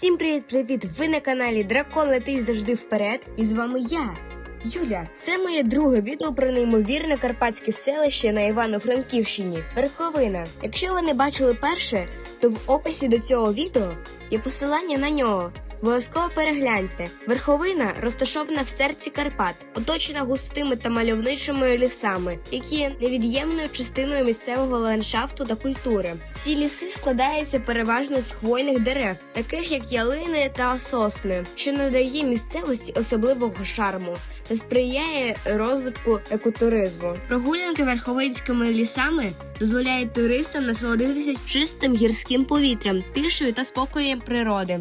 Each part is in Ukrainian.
Всім привіт-привіт! Ви на каналі Дракон летить завжди вперед. І з вами я, Юля. Це моє друге відео про неймовірне карпатське селище на Івано-Франківщині. Верховина. Якщо ви не бачили перше, то в описі до цього відео є посилання на нього. Обов'язково перегляньте. Верховина розташована в серці Карпат, оточена густими та мальовничими лісами, які є невід'ємною частиною місцевого ландшафту та культури. Ці ліси складаються переважно з хвойних дерев, таких як ялини та сосни, що надає місцевості особливого шарму та сприяє розвитку екотуризму. Прогулянки верховинськими лісами дозволяють туристам насолодитися чистим гірським повітрям, тишею та спокоєм природи.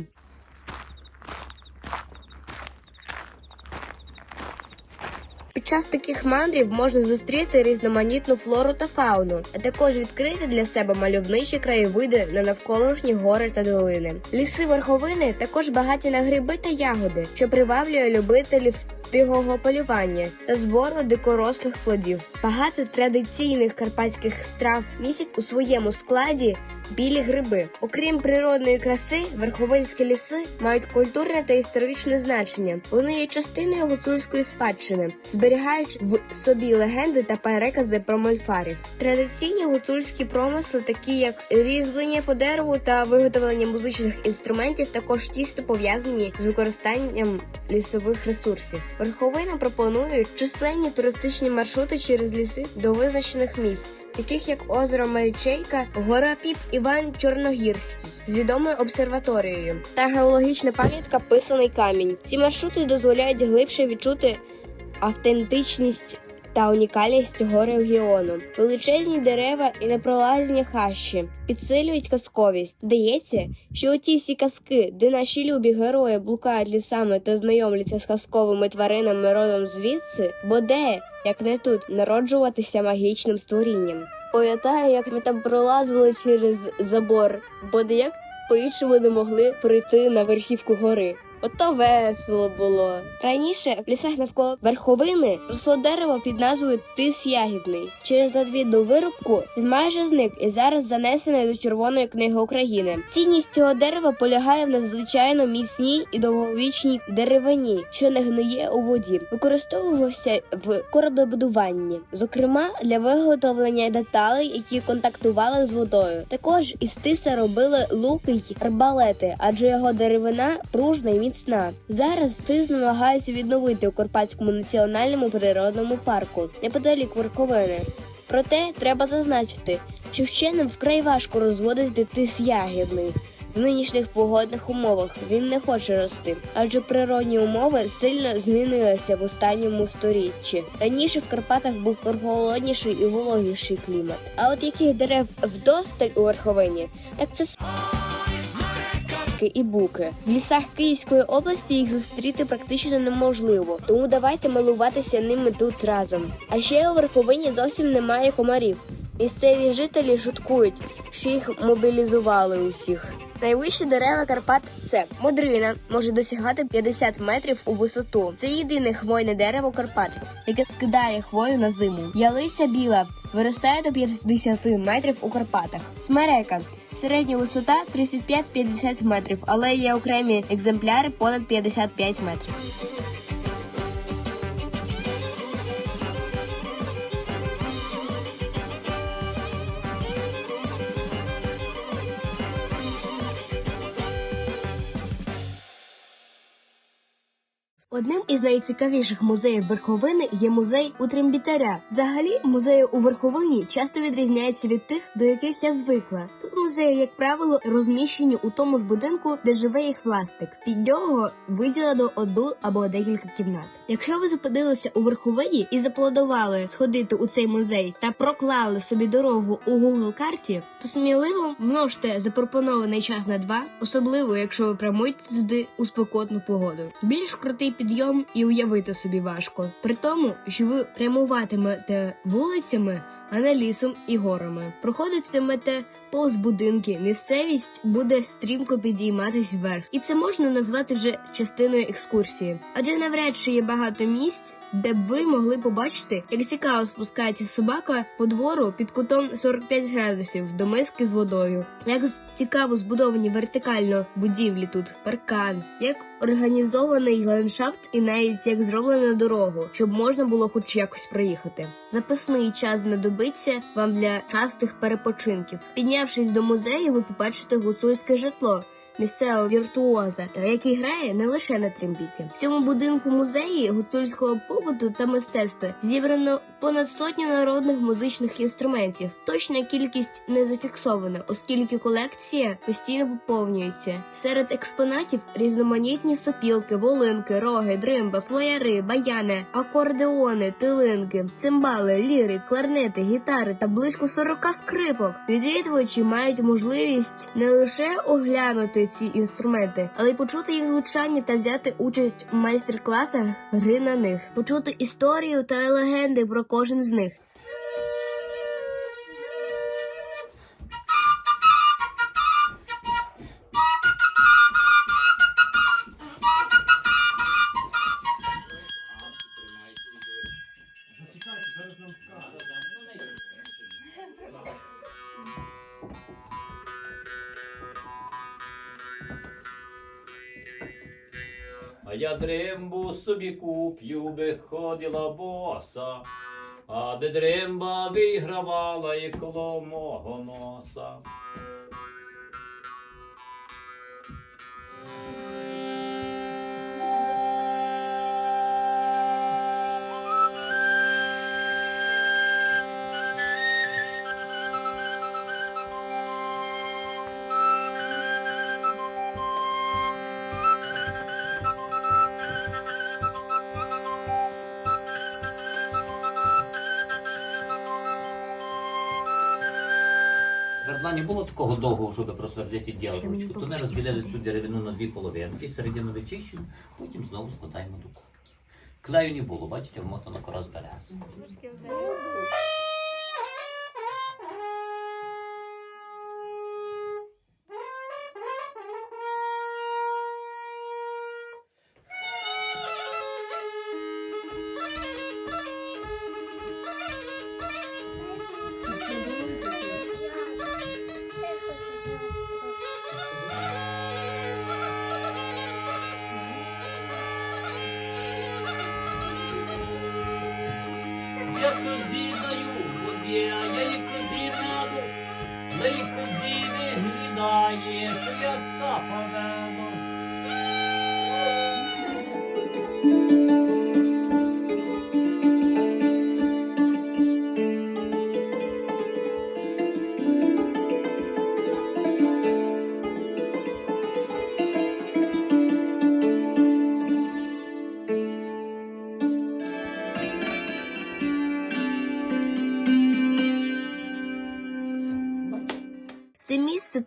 Під час таких мандрів можна зустріти різноманітну флору та фауну, а також відкрити для себе мальовничі краєвиди на навколишні гори та долини. Ліси верховини також багаті на гриби та ягоди, що приваблює любителів тихого полювання та збору дикорослих плодів. Багато традиційних карпатських страв містять у своєму складі білі гриби. Окрім природної краси, верховинські ліси мають культурне та історичне значення. Вони є частиною гуцульської спадщини, зберігаючи в собі легенди та перекази про мольфарів. Традиційні гуцульські промисли, такі як різьблення по дереву та виготовлення музичних інструментів, також тісно пов'язані з використанням лісових ресурсів. Верховина пропонує численні туристичні маршрути через ліси до визначених місць, таких як озеро Марічейка, гора Піп Іван Чорногірський з відомою обсерваторією та геологічна пам'ятка Писаний камінь. Ці маршрути дозволяють глибше відчути автентичність та унікальність цього регіону. Величезні дерева і непролазні хащі підсилюють казковість. Здається, що оті всі казки, де наші любі герої блукають лісами та знайомляться з казковими тваринами родом звідси, бо де, як не тут, народжуватися магічним створінням. Пам'ятаю, як ми там пролазили через забор, бо ніяк по-іншому не могли прийти на верхівку гори. Ото весело було. Раніше в лісах навколо верховини росло дерево під назвою Тис Ягідний. Через надмірну вирубку він майже зник і зараз занесений до Червоної книги України. Цінність цього дерева полягає в надзвичайно міцній і довговічній деревині, що не гниє у воді. Використовувався в кораблебудуванні, зокрема для виготовлення деталей, які контактували з водою. Також із тиса робили луки й арбалети, адже його деревина пружна і міцна. Зараз тис намагаються відновити у Карпатському національному природному парку неподалік Верховини. Проте треба зазначити, що вченим вкрай важко розводити тис ягідний. В нинішніх погодних умовах він не хоче рости, адже природні умови сильно змінилися в останньому сторіччі. Раніше в Карпатах був прохолодніший і вологіший клімат. А от яких дерев вдосталь у верховині, так це і буки. В лісах Київської області їх зустріти практично неможливо, тому давайте милуватися ними тут разом. А ще у верховині зовсім немає комарів. Місцеві жителі шуткують, що їх мобілізували усіх. Найвищі дерева Карпат це модрина, може досягати 50 метрів у висоту. Це єдине хвойне дерево Карпат, яке скидає хвою на зиму. Ялиця біла виростає до 50 метрів у Карпатах. Смерека середня висота 35-50 метрів, але є окремі екземпляри понад 55 метрів. Одним із найцікавіших музеїв верховини є музей у Трембітаря. Взагалі, музеї у верховині часто відрізняються від тих, до яких я звикла. Тут музеї, як правило, розміщені у тому ж будинку, де живе їх власник. Під нього виділено одну або декілька кімнат. Якщо ви зупинилися у верховині і запланували сходити у цей музей та проклали собі дорогу у Google карті, то сміливо множте запропонований час на два, особливо якщо ви прямуєте туди у спекотну погоду. Більш крутий підйом і уявити собі важко. При тому, що ви прямуватимете вулицями. А не лісом і горами. Проходитимете повз будинки, місцевість буде стрімко підійматись вверх, і це можна назвати вже частиною екскурсії. Адже навряд чи є багато місць, де б ви могли побачити, як цікаво спускається собака по двору під кутом 45 градусів до миски з водою. Як цікаво збудовані вертикально будівлі тут, паркан, як організований ландшафт і навіть як зроблено дорогу, щоб можна було хоч якось проїхати. Запасний час знадобиться вам для частих перепочинків. Піднявшись до музею, ви побачите гуцульське житло. Місцевого віртуоза, який грає не лише на трембіті. В цьому будинку музеї гуцульського побуту та мистецтва зібрано понад сотню народних музичних інструментів. Точна кількість не зафіксована, оскільки колекція постійно поповнюється. Серед експонатів різноманітні сопілки, волинки, роги, дримба, флояри, баяни, акордеони, тилинки, цимбали, ліри, кларнети, гітари та близько 40 скрипок. Відвідувачі мають можливість не лише оглянути ці інструменти, але й почути їх звучання та взяти участь у майстер-класах гри на них, почути історію та легенди про кожен з них. А я дримбу собі куп'ю, би ходила боса, аби дримба вигравала і коло мого носа. Було такого довгого, щоб просвердити діалочку, то ми розділяли цю деревину на дві половинки, середину вичищені, потім знову складаємо до кубки. Клею не було, бачите, вмотано кора з берези.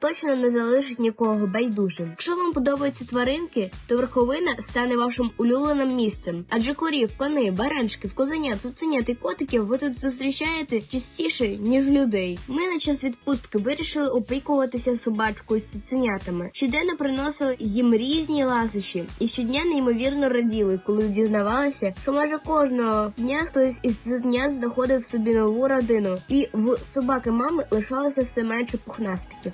Точно не залишить нікого байдужим. Якщо вам подобаються тваринки, то верховина стане вашим улюбленим місцем. Адже корів, коней, баранчиків, козенят, цуценят і котиків ви тут зустрічаєте частіше, ніж людей. Ми на час відпустки вирішили опікуватися собачкою з цуценятами. Щоденно приносили їм різні ласощі, і щодня неймовірно раділи, коли дізнавалися, що майже кожного дня хтось із цуценят знаходив собі нову родину, і в собаки мами лишалося все менше пухнастиків.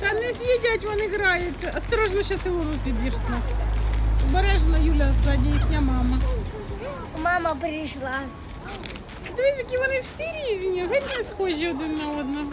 Та не з'їдять, вони граються. Осторожно, ще село зіб'єшся. Обережно, Юля, ззаді їхня мама. Мама прийшла. Дивись, які вони всі різні, геть не схожі один на одного.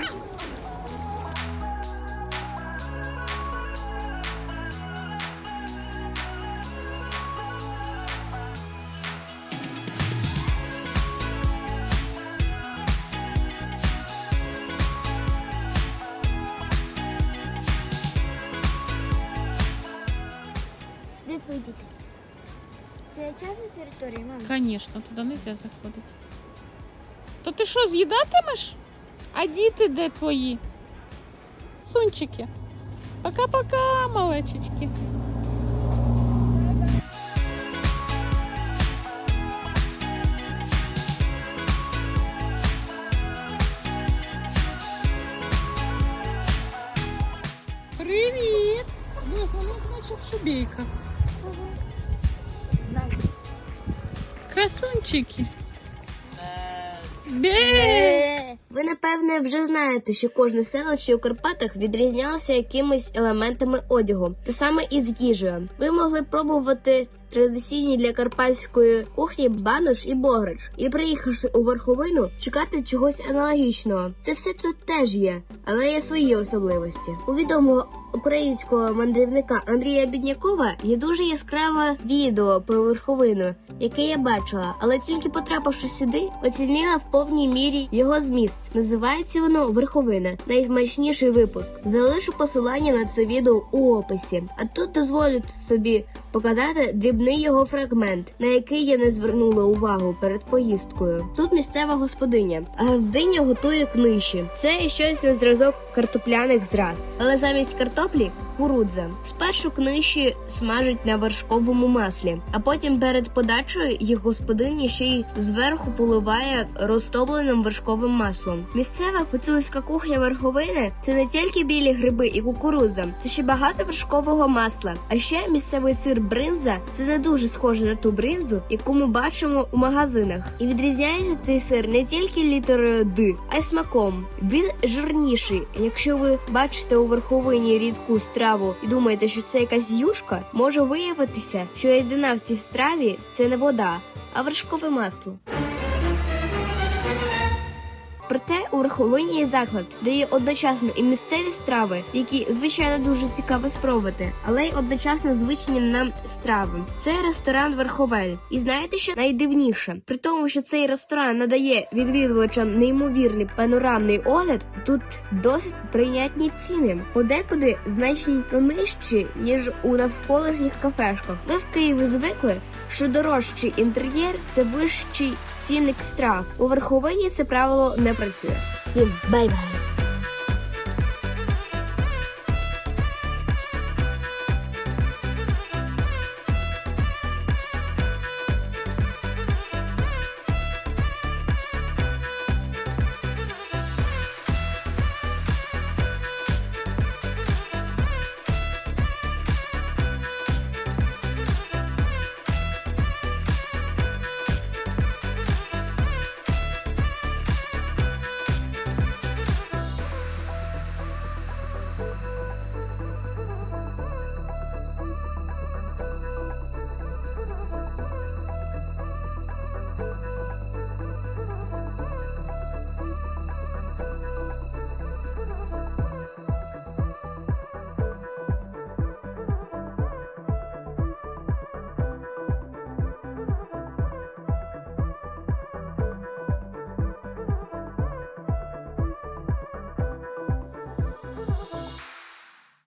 Де твої діти? Це частна територія, мама? Звісно, туди не можна заходити. То ти що, з'їдатимеш? А діти де твої? красунчики. Пока-пока, малечечки. Привіт! Дивись, вони як наче в шубейках. Красунчики. Бе! Ви напевне вже знаєте, що кожне селище у Карпатах відрізнялося якимись елементами одягу, те саме і з їжею. Ви могли пробувати традиційні для карпатської кухні банош і бограч, і приїхавши у верховину, чекати чогось аналогічного. Це все тут теж є, але є свої особливості. У відомого українського мандрівника Андрія Біднякова є дуже яскраве відео про верховину, яке я бачила, але тільки потрапивши сюди, оцінила в повній мірі його зміст. Називається воно Верховина, найсмачніший випуск. Залишу посилання на це відео у описі. А тут дозволю собі показати дрібний його фрагмент, на який я не звернула увагу перед поїздкою. Тут місцева господиня, газдиня готує книші. Це щось на зразок картопляних зраз, але замість картоплі кукурудза. Спершу книші смажать на вершковому маслі, а потім перед подачею їх господиня ще й зверху поливає розтопленим вершковим маслом. Місцева гуцульська кухня верховини це не тільки білі гриби і кукурудза, це ще багато вершкового масла. А ще місцевий сир бринза це не дуже схоже на ту бринзу, яку ми бачимо у магазинах. І відрізняється цей сир не тільки літерою Д, а й смаком. Він жирніший. Якщо ви бачите у верховині рідку страву і думаєте, що це якась юшка, може виявитися, що єдина в цій страві це не вода, а вершкове масло. Проте у Верховині є заклад, де є одночасно і місцеві страви, які звичайно дуже цікаво спробувати, але й одночасно звичні нам страви. Це ресторан Верховель. І знаєте, що найдивніше? При тому, що цей ресторан надає відвідувачам неймовірний панорамний огляд, тут досить прийнятні ціни, подекуди значно нижчі ніж у навколишніх кафешках. Ми в Києві звикли, що дорожчий інтер'єр це вищий цінник страв. У верховині це правило не працює. Всім бай-бай!